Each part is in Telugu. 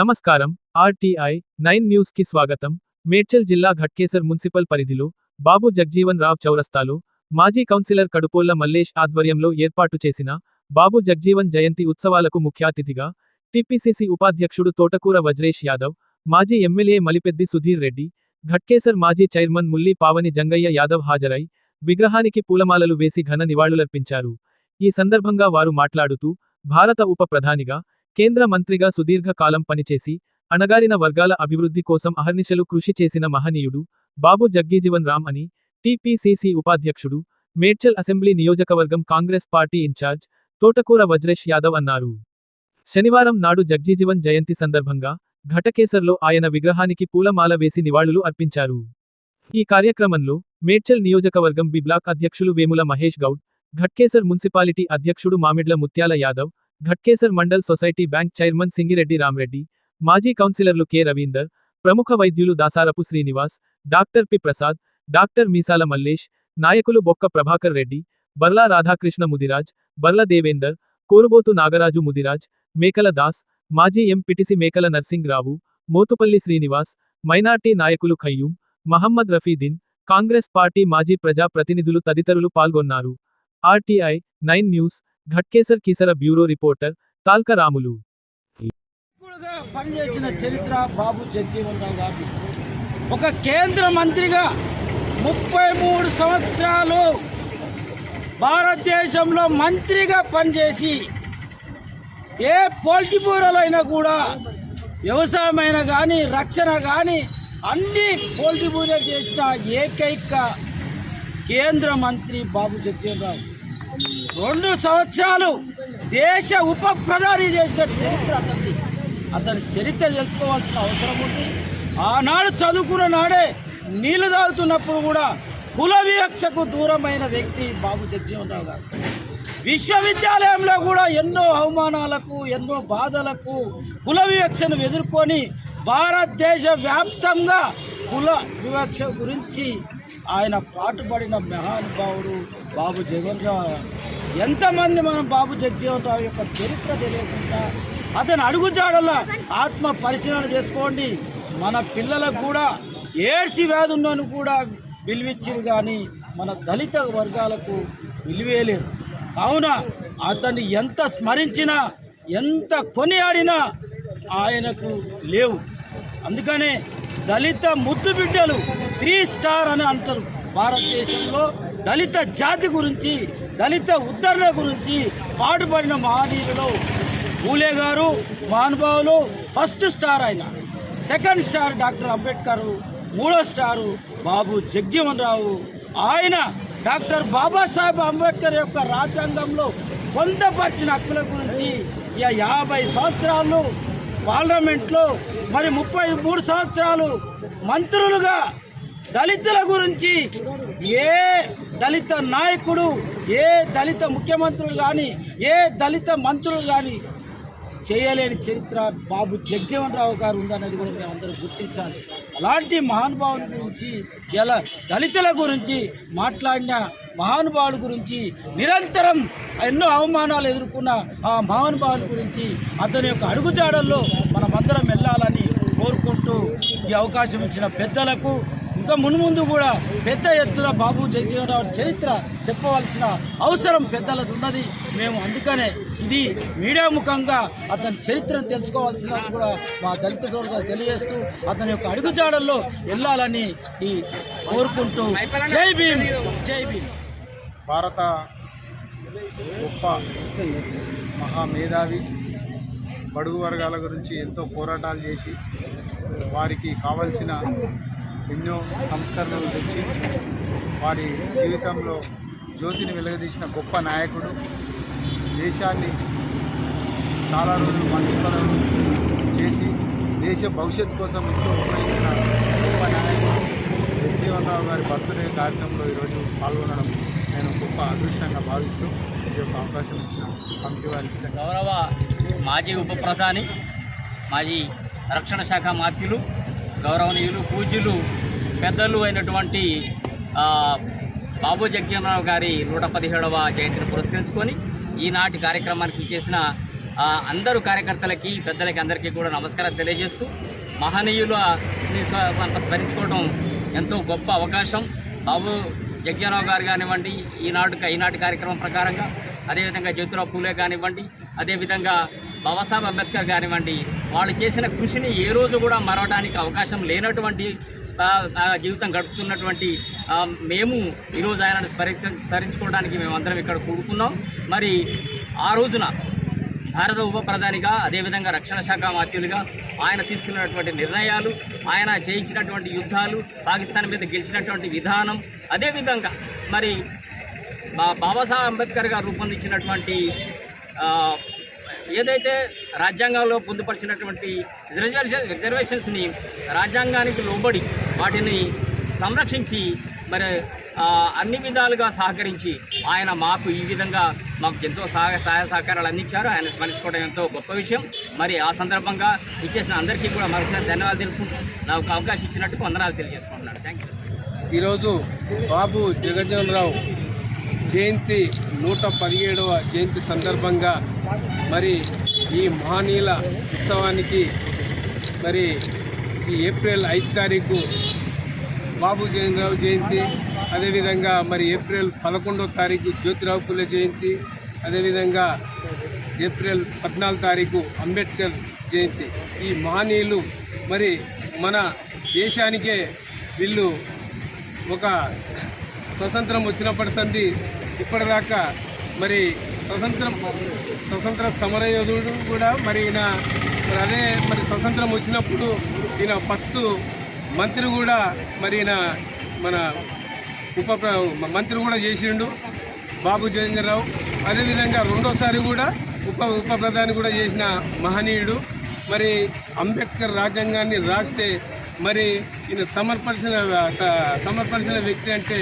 నమస్కారం ఆర్టీఐ నైన్ న్యూస్కి స్వాగతం. మేడ్చల్ జిల్లా ఘట్కేసర్ మున్సిపల్ పరిధిలో బాబు జగ్జీవన్ రావ్ చౌరస్తాలో మాజీ కౌన్సిలర్ కడుపోళ్ళ మల్లేష్ ఆధ్వర్యంలో ఏర్పాటు చేసిన బాబు జగ్జీవన్ జయంతి ఉత్సవాలకు ముఖ్య అతిథిగా టిపిసిసి ఉపాధ్యక్షుడు తోటకూర వజ్రేష్ యాదవ్ మాజీ ఎమ్మెల్యే మలిపెద్ది సుధీర్ రెడ్డి ఘట్కేసర్ మాజీ చైర్మన్ ముల్లి పావని జంగయ్య యాదవ్ హాజరై విగ్రహానికి పూలమాలలు వేసి ఘన నివాళులర్పించారు. ఈ సందర్భంగా వారు మాట్లాడుతూ భారత ఉప ప్రధానిగా కేంద్ర మంత్రిగా సుదీర్ఘ కాలం పనిచేసి అణగారిన వర్గాల అభివృద్ధి కోసం అహర్నిశలు కృషి చేసిన మహనీయుడు బాబు జగ్గీజీవన్ రామ్ అని టీపీసీసీ ఉపాధ్యక్షుడు మేడ్చల్ అసెంబ్లీ నియోజకవర్గం కాంగ్రెస్ పార్టీ ఇన్ఛార్జ్ తోటకూర వజ్రేష్ యాదవ్ అన్నారు. శనివారం నాడు జగ్జీజీవన్ జయంతి సందర్భంగా ఘటకేసర్లో ఆయన విగ్రహానికి పూలమాల వేసి నివాళులు అర్పించారు. ఈ కార్యక్రమంలో మేడ్చల్ నియోజకవర్గం బి బ్లాక్ అధ్యక్షులు వేముల మహేష్ గౌడ్ ఘట్కేసర్ మున్సిపాలిటీ అధ్యక్షుడు Mamidla Mutyala Yadav Ghatkesar mandal society bank chairman Singireddy Ramreddy మాజీ కౌన్సిలర్లు కె. రవీందర్ ప్రముఖ వైద్యులు Dasarapu Srinivas doctor P. Prasad doctor Meesala Mallesh నాయకులు బొక్క ప్రభాకర్ రెడ్డి బర్లా రాధాకృష్ణ ముదిరాజ్ బర్ల దేవేందర్ కోరుబోతు నాగరాజు ముదిరాజ్ మేకల దాస్ మాజీ ఎంపిటిసి మేకల నర్సింగ్రావు మోతుపల్లి శ్రీనివాస్ మైనార్టీ నాయకులు ఖయ్యూం మహమ్మద్ రఫీదిన్ కాంగ్రెస్ పార్టీ మాజీ ప్రజా ప్రతినిధులు తదితరులు పాల్గొన్నారు. RTI nine news Ghatkesar Keesara bureau reporter Talka Ramulu. పనిచేసిన చరిత్ర బాబు రావు గారు ఒక కేంద్ర మంత్రిగా ముప్పై మూడు సంవత్సరాలు భారతదేశంలో మంత్రిగా పనిచేసి ఏ పోల్టీ కూడా వ్యవసాయమైనా కానీ రక్షణ కానీ అన్ని పోల్టీ బ్యూరో చేసిన ఏకైక కేంద్ర మంత్రి బాబు జగ్జీవన్ రావు రెండు సంవత్సరాలు దేశ ఉప ప్రధాని చేసిన చరిత్ర అతనిది. అతని చరిత్ర తెలుసుకోవాల్సిన అవసరం ఉంది. ఆనాడు చదువుకున్న నాడే నీళ్ళు తాగుతున్నప్పుడు కూడా కుల వివక్షకు దూరమైన వ్యక్తి బాబు జగజీవన్ రావు గారు. విశ్వవిద్యాలయంలో కూడా ఎన్నో అవమానాలకు ఎన్నో బాధలకు కుల వివక్షను ఎదుర్కొని భారతదేశ వ్యాప్తంగా కుల వివక్ష గురించి ఆయన పాటుపడిన మహానుభావుడు బాబు జగన్ ఎంతమంది మనం బాబు జగజీవన్ రావు యొక్క చరిత్ర తెలియకుండా అతను అడుగుజాడల ఆత్మ పరిశీలన చేసుకోండి. మన పిల్లలకు కూడా ఏడ్చి వ్యాధి ఉన్నను కూడా విలువిచ్చిరు కానీ మన దళిత వర్గాలకు విలువేయలేరు కావున అతన్ని ఎంత స్మరించినా ఎంత కొనియాడినా ఆయనకు లేవు. అందుకనే దళిత ముద్దు బిడ్డలు త్రీ స్టార్ అని అంటారు. భారతదేశంలో దళిత జాతి గురించి దళిత ఉద్ధరణ గురించి పాటుపడిన మహనీయులలో పూలే గారు మహానుభావులు ఫస్ట్ స్టార్ ఆయన. సెకండ్ స్టార్ డాక్టర్ అంబేద్కర్ మూడో స్టారు బాబు జగ్జీవన్ రావు. ఆయన డాక్టర్ బాబాసాహెబ్ అంబేద్కర్ యొక్క రాజ్యాంగంలో పొందపరిచిన హక్కుల గురించి ఇక యాభై సంవత్సరాలు పార్లమెంట్లో మరి ముప్పై మూడు సంవత్సరాలు మంత్రులుగా దళితుల గురించి ఏ దళిత నాయకుడు ఏ దళిత ముఖ్యమంత్రులు కానీ ఏ దళిత మంత్రులు కానీ చేయలేని చరిత్ర బాబు జగజీవన్ రావు గారు ఉందనేది కూడా మేము అందరూ గుర్తించాలి. అలాంటి మహానుభావుల గురించి ఎలా దళితుల గురించి మాట్లాడిన మహానుభావుల గురించి నిరంతరం ఎన్నో అవమానాలు ఎదుర్కొన్న ఆ మహానుభావుల గురించి అతని యొక్క అడుగుజాడల్లో మనమందరం వెళ్ళాలని కోరుకుంటూ ఈ అవకాశం ఇచ్చిన పెద్దలకు ఇంకా మున్ముందు కూడా పెద్ద ఎత్తున బాబు జగజీవనరావు చరిత్ర చెప్పవలసిన అవసరం పెద్దలది ఉన్నది. మేము అందుకనే ఇది మీడియా ముఖంగా అతని చరిత్రను తెలుసుకోవాల్సిన కూడా మా దళిత దోడుగా తెలియజేస్తూ అతని యొక్క అడుగుజాడల్లో వెళ్ళాలని ఈ కోరుకుంటూ జై భీమ్ జై భీమ్. భారత గొప్ప మహామేధావి బడుగు వర్గాల గురించి ఎంతో పోరాటాలు చేసి వారికి కావలసిన ఎన్నో సంస్కరణలు తెచ్చి వారి జీవితంలో జ్యోతిని వెలుగదీసిన గొప్ప నాయకుడు దేశాన్ని చాలా రోజులు మంత్రి పదవులు చేసి దేశ భవిష్యత్తు కోసం ఎంతో ఉపయోగించిన గొప్ప నాయకుడు జగజీవన్ రావు గారి బర్త్డే కార్యక్రమంలో ఈరోజు పాల్గొనడం నేను గొప్ప అదృష్టంగా భావిస్తూ ఈ యొక్క అవకాశం ఇచ్చిన కమిటీ వారికి గౌరవ మాజీ ఉప ప్రధాని మాజీ రక్షణ శాఖ మాత్యులు గౌరవనీయులు పూజ్యులు పెద్దలు అయినటువంటి బాబు జగజీవనరావు గారి నూట పదిహేడవ జయంతిని పురస్కరించుకొని ఈనాటి కార్యక్రమానికి చేసిన అందరూ కార్యకర్తలకి పెద్దలకి అందరికీ కూడా నమస్కారం తెలియజేస్తూ మహనీయుల స్మరించుకోవడం ఎంతో గొప్ప అవకాశం. బాబు జగ్జనరావు గారు కానివ్వండి ఈనాడు ఈనాటి కార్యక్రమం ప్రకారంగా అదేవిధంగా జ్యోతిరావు పూలే కానివ్వండి అదేవిధంగా బాబాసాహెబ్ అంబేద్కర్ కానివ్వండి వాళ్ళు చేసిన కృషిని ఏ రోజు కూడా మరవడానికి అవకాశం లేనటువంటి జీవితం గడుపుతున్నటువంటి మేము ఈరోజు ఆయనను స్మరించ స్మరించుకోవడానికి మేమందరం ఇక్కడ కూడుకున్నాం. మరి ఆ రోజున భారత ఉప ప్రధానిగా అదేవిధంగా రక్షణ శాఖ మాత్యులుగా ఆయన తీసుకున్నటువంటి నిర్ణయాలు ఆయన చేయించినటువంటి యుద్ధాలు పాకిస్తాన్ మీద గెలిచినటువంటి విధానం అదేవిధంగా మరి బా- బాబాసాహెబ్ అంబేద్కర్ గారు రూపొందించినటువంటి ఏదైతే రాజ్యాంగంలో పొందుపరిచినటువంటి రిజర్వేషన్ రిజర్వేషన్స్ని రాజ్యాంగానికి లోబడి వాటిని సంరక్షించి మరి అన్ని విధాలుగా సహకరించి ఆయన మాకు ఈ విధంగా మాకు ఎంతో సహాయ సహాయ సహకారాలు అందించారు. ఆయన స్మరించుకోవడం ఎంతో గొప్ప విషయం. మరి ఆ సందర్భంగా ఇచ్చేసిన అందరికీ కూడా మరొకసారి ధన్యవాదాలు తెలుసుకుంటూ నాకు అవకాశం ఇచ్చినట్టు వందనాలు తెలియజేసుకుంటున్నాను. థ్యాంక్ యూ ఈరోజు బాబు జగజ్జనరావు జయంతి నూట పదిహేడవ జయంతి సందర్భంగా మరి ఈ మహనీయుల ఉత్సవానికి మరి ఈ ఏప్రిల్ ఐదు తారీఖు బాబు జయంతిరావు జయంతి అదేవిధంగా మరి ఏప్రిల్ పదకొండవ తారీఖు జ్యోతిరావు పుల్ల జయంతి అదేవిధంగా ఏప్రిల్ పద్నాలుగు తారీఖు అంబేద్కర్ జయంతి. ఈ మహనీయులు మరి మన దేశానికే వీళ్ళు ఒక స్వతంత్రం వచ్చినప్పటి సంది ఇప్పటిదాకా మరి స్వతంత్రం స్వతంత్ర సమరయోధుడు కూడా మరి ఈయన మరి అదే మరి స్వతంత్రం వచ్చినప్పుడు ఈయన ఫస్ట్ మంత్రి కూడా మరి ఈయన మన ఉప మంత్రి కూడా చేసిండు బాబు జయేంద్రరావు అదేవిధంగా రెండోసారి కూడా ఉప ఉప ప్రధాని కూడా చేసిన మహనీయుడు. మరి అంబేద్కర్ రాజ్యాంగాన్ని రాస్తే మరి ఈయన సమర్పరిచిన సమర్పరిచిన వ్యక్తి అంటే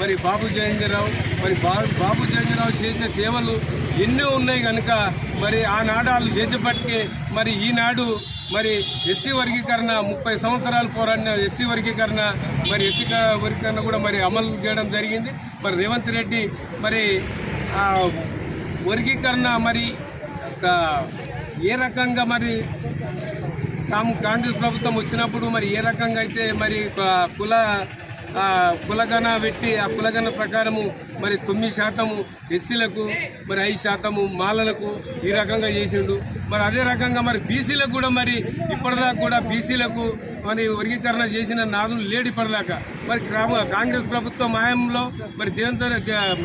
మరి బాబు జయేంద్రరావు మరి బాబు చంద్రరావు చేసిన సేవలు ఎన్నో ఉన్నాయి కనుక మరి ఆనాడు వాళ్ళు చేసేప్పటికీ మరి ఈనాడు మరి ఎస్సీ వర్గీకరణ ముప్పై సంవత్సరాలు పోరాడిన ఎస్సీ వర్గీకరణ మరి ఎస్సీ వర్గీకరణ కూడా మరి అమలు చేయడం జరిగింది. మరి రేవంత్ రెడ్డి మరి ఆ వర్గీకరణ మరి ఏ రకంగా మరి తాము కాంగ్రెస్ ప్రభుత్వం వచ్చినప్పుడు మరి ఏ రకంగా అయితే మరి కుల కులగణ పెట్టి ఆ కులగణ ప్రకారము మరి తొమ్మిది శాతము ఎస్సీలకు మరి ఐదు శాతము మాలలకు ఈ రకంగా చేసిండు. మరి అదే రకంగా మరి బీసీలకు కూడా మరి ఇప్పటిదాకా కూడా బీసీలకు మరి వర్గీకరణ చేసిన నాదులు లేడు ఇప్పటిదాకా. మరి గ్రామ కాంగ్రెస్ ప్రభుత్వం మాయంలో మరి దేవంత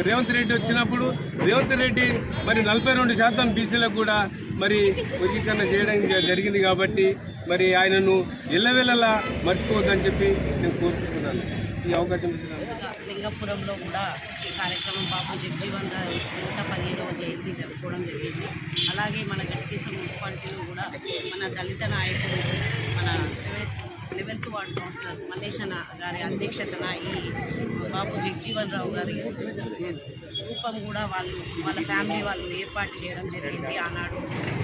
రేవంత్ రెడ్డి వచ్చినప్పుడు రేవంత్ రెడ్డి మరి నలభై రెండు శాతం బీసీలకు కూడా మరి వర్గీకరణ చేయడం జరిగింది కాబట్టి మరి ఆయనను ఎల్లవెల్లలా మర్చిపోవద్దని చెప్పి నేను కోరుకుంటున్నాను. ఈ అవకాశం లింగపురంలో కూడా ఈ కార్యక్రమం బాబు జగ్జీవన్ గారు నూట పదిహేడవ జయంతి జరుపుకోవడం జరిగింది. అలాగే మన గట్కేశ్వర మున్సిపాలిటీలో కూడా మన దళిత నాయకుడు మన seventh eleventh ward councillor Mallesh గారి అధ్యక్షతన ఈ బాబు జగ్జీవన్ రావు గారి రూపం కూడా వాళ్ళు వాళ్ళ ఫ్యామిలీ వాళ్ళు ఏర్పాటు చేయడం జరిగింది. ఆనాడు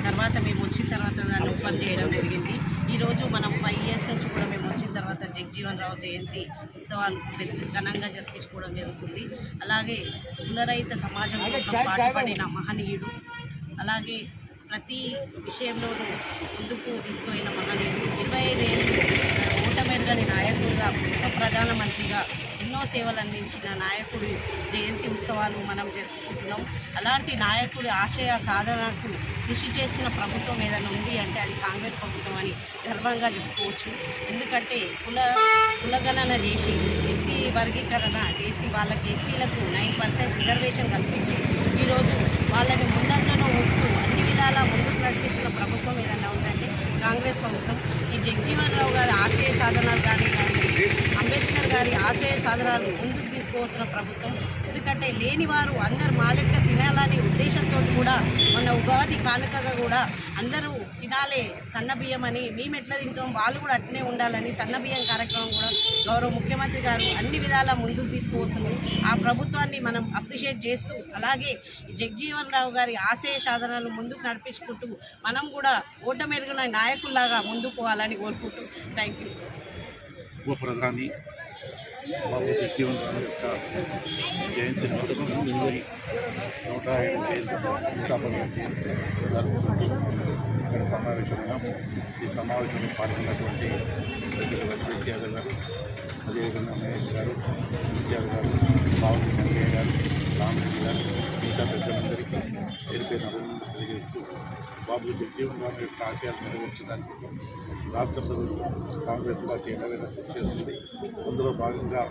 తర్వాత మేము వచ్చిన తర్వాత దాన్ని ఓపెన్ చేయడం జరిగింది. ఈరోజు మనం ఫైవ్ ఇయర్స్ నుంచి కూడా మేము వచ్చిన తర్వాత జగ్జీవన్ రావు జయంతి ఉత్సవాలు పెద్ద ఘనంగా జరిపించుకోవడం జరుగుతుంది. అలాగే కులరహిత సమాజం కోసం పాటుపడిన మహనీయుడు అలాగే ప్రతి విషయంలోనూ ముందుకు తీసుకుపోయిన మహనీయుడు. ఇరవై ఐదేళ్ళు ఓటమెరుగని నాయకుడిగా ఉప ప్రధానమంత్రిగా సేవలు అందించిన నాయకుడి జయంతి ఉత్సవాలు మనం జరుపుకుంటున్నాం. అలాంటి నాయకుడి ఆశయ సాధనకు కృషి చేస్తున్న ప్రభుత్వం ఏదైనా ఉంది అంటే అది కాంగ్రెస్ ప్రభుత్వం అని గర్వంగా చెప్పుకోవచ్చు. ఎందుకంటే కుల కులగణన చేసి ఎస్సీ వర్గీకరణ చేసి వాళ్ళకి ఎస్సీలకు నైన్ పర్సెంట్ రిజర్వేషన్ కల్పించి ఈరోజు వాళ్ళని ముందంజలో వస్తూ అన్ని విధాలా ముందుకు నడిపిస్తున్న ప్రభుత్వం ఏదైనా ఉందంటే కాంగ్రెస్ ప్రభుత్వం ఈ జగజీవన్ రావు గారి ఆశయ సాధనాలు కానీ అంబేద్కర్ గారి ఆశయ సాధనాలు ముందుకు తీసుకుపోతున్న ప్రభుత్వం ఎందుకంటే లేని వారు అందరు మా తినాలనే ఉద్దేశంతో కూడా మన ఉగాది కానుకగా కూడా అందరూ తినాలే సన్నబియ్యం అని మేము ఎట్లా తింటాం వాళ్ళు కూడా అట్నే ఉండాలని సన్నబియ్యం కార్యక్రమం కూడా గౌరవ ముఖ్యమంత్రి గారు అన్ని విధాలా ముందుకు తీసుకుపోతున్నారు. ఆ ప్రభుత్వాన్ని మనం అప్రిషియేట్ చేస్తూ అలాగే జగ్జీవన్ జగజీవన్ రావు గారి ఆశయ సాధనలు ముందుకు నడిపించుకుంటూ మనం కూడా ఓటమెరుగున నాయకుల్లాగా ముందుకు పోవాలని కోరుకుంటూ. థ్యాంక్ యూ బాబు జగజీవన్ రామ్ యొక్క జయంతి పురస్కరించుకొని నూట ఏడు జయంతి నూట జయంతి జరుపుకుంటూ ఇక్కడ సమావేశంగా ఈ సమావేశంలో పాల్గొన్నటువంటి పెద్దలు లక్ష్మీ యాదవ్ గారు అదేవిధంగా మహేష్ గారు విద్యార్థి గారు బాబు వెంకయ్య గారు రామరెడ్డి గారు మిగతా పెద్దలందరికీ పేరు పేరు అభినందనలు తెలియజేస్తూ బాబు జగజీవన్ రామ్ యొక్క ఆశయాలు నెరవేర్చడానికి రాష్ట్ర ప్రభుత్వం కాంగ్రెస్ పార్టీ ఎలాగైనా కృషి చేస్తుంది. అందులో భాగంగా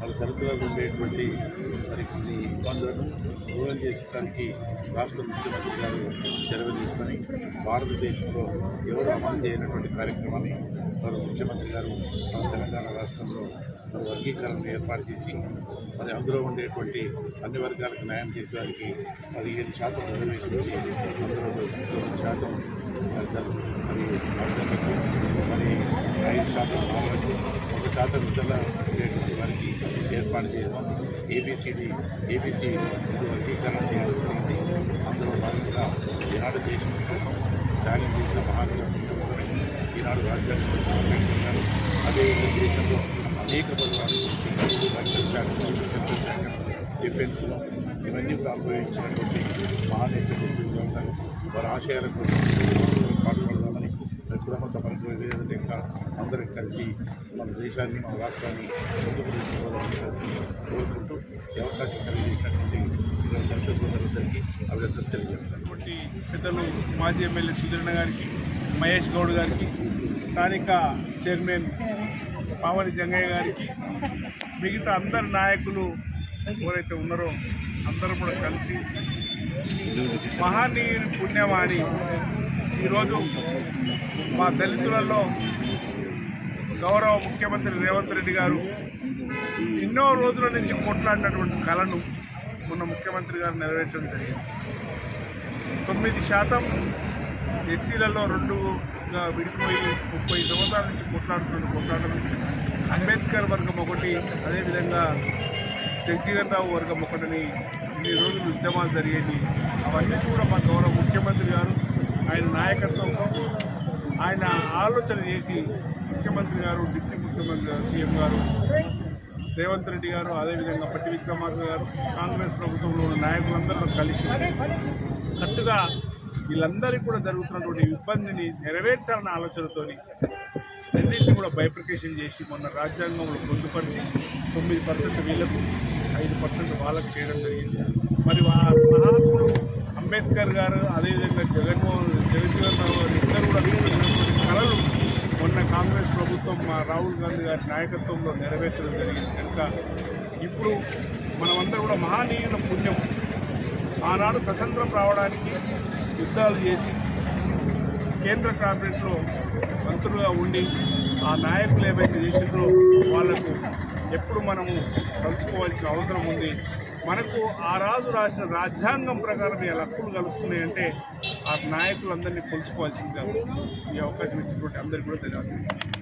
వాళ్ళ దళితులకు ఉండేటువంటి మరి కొన్ని ఇబ్బందులను దూరం చేసడానికి రాష్ట్ర ముఖ్యమంత్రి గారు చొరవ తీసుకొని భారతదేశంలో ఎవరు అమలు చేయనటువంటి కార్యక్రమాన్ని వారు ముఖ్యమంత్రి గారు మన తెలంగాణ రాష్ట్రంలో వర్గీకరణ ఏర్పాటు చేసి మరి అందులో ఉండేటువంటి అన్ని వర్గాలకు న్యాయం చేసేదానికి పదిహేను శాతం రిజర్వేషన్ ఇచ్చి అందులో శాతం మరి మరి ఐదు శాతం ఒక శాతం ఇతర ఉండేటువంటి వారికి ఏర్పాటు చేయడం ఏబిసిడి ఏబిసి వర్గీకరణ చేయడం జరిగింది. అందులో భాగంగా ఈనాడు దేశం కోసం త్యాగం చేసిన మహాత్మ ఈనాడు రాజ్యాంగం అదే దేశంలో అనేక డిఫెన్స్లో ఇవన్నీ కూడా మహానేతలు వారి ఆశయాల కోసం పాటుపడదామని కుటుంబంతో పనిచేసే ఇంకా అందరం కలిసి మన దేశాన్ని మన రాష్ట్రాన్ని ముందుకు తీసుకుపోవాలని కోరుకుంటూ ఈ అవకాశం కలిగించినటువంటి సోదరులందరికీ అభినందనలు తెలియజేస్తాను పెద్దలు మాజీ ఎమ్మెల్యే సుధీరణ గారికి మహేష్ గౌడ్ గారికి స్థానిక చైర్మన్ పావని జంగయ్య గారికి మిగతా అందరు నాయకులు ఎవరైతే ఉన్నారో అందరూ కూడా కలిసి మహానీయుని పుణ్యమాని ఈరోజు మా దళితులలో గౌరవ ముఖ్యమంత్రి రేవంత్ రెడ్డి గారు ఎన్నో రోజుల నుంచి కొట్లాడినటువంటి కళను మొన్న ముఖ్యమంత్రి గారు నెరవేర్చడం జరిగింది. తొమ్మిది శాతం ఎస్సీలలో ఇంకా విడిపోయి ముప్పై సంవత్సరాల నుంచి కొట్లాడుతున్న కొట్లాడడం అంబేద్కర్ వర్గం ఒకటి అదేవిధంగా జగజీవన్ రావు వర్గం ఒకటిని ఇన్ని రోజులు ఉద్యమాలు జరిగేవి. అవన్నీ కూడా మా గౌరవ ముఖ్యమంత్రి గారు ఆయన నాయకత్వంలో ఆయన ఆలోచన చేసి ముఖ్యమంత్రి గారు డిప్యూటీ ముఖ్యమంత్రి గారు సీఎం గారు రేవంత్ రెడ్డి గారు అదేవిధంగా పట్టి విక్రమార్క గారు కాంగ్రెస్ ప్రభుత్వంలో ఉన్న నాయకులందరూ కలిసి కట్టుగా వీళ్ళందరికీ కూడా జరుగుతున్నటువంటి ఇబ్బందిని నెరవేర్చాలన్న ఆలోచనతోని రెండింటిని కూడా బైప్రికేషన్ చేసి మొన్న రాజ్యాంగంలో పొందుపరిచి తొమ్మిది పర్సెంట్ వీళ్ళకు ఐదు పర్సెంట్ వాళ్ళకు చేయడం జరిగింది. మరి మహాత్ముడు అంబేద్కర్ గారు అదేవిధంగా జగన్మోహన్ జగజ్జీవన్ రావు గారు ఇద్దరు కూడా కళలు మొన్న కాంగ్రెస్ ప్రభుత్వం మా రాహుల్ గాంధీ గారి నాయకత్వంలో నెరవేర్చడం జరిగింది. కనుక ఇప్పుడు మనమందరం కూడా మహానీయుల పుణ్యం. ఆనాడు స్వతంత్రం రావడానికి యుద్ధాలు చేసి కేంద్ర క్యాబినెట్లో మంత్రులుగా ఉండి ఆ నాయకులు ఏవైతే చేసిండ్రో వాళ్ళకు ఎప్పుడు మనము కలుసుకోవాల్సిన అవసరం ఉంది. మనకు ఆ రాజు రాసిన రాజ్యాంగం ప్రకారం ఈ హక్కులు కలుస్తున్నాయంటే ఆ నాయకులందరినీ కొలుసుకోవాల్సిందిగా ఈ అవకాశం ఇచ్చినటువంటి అందరికీ కూడా ధన్యవాదాలు.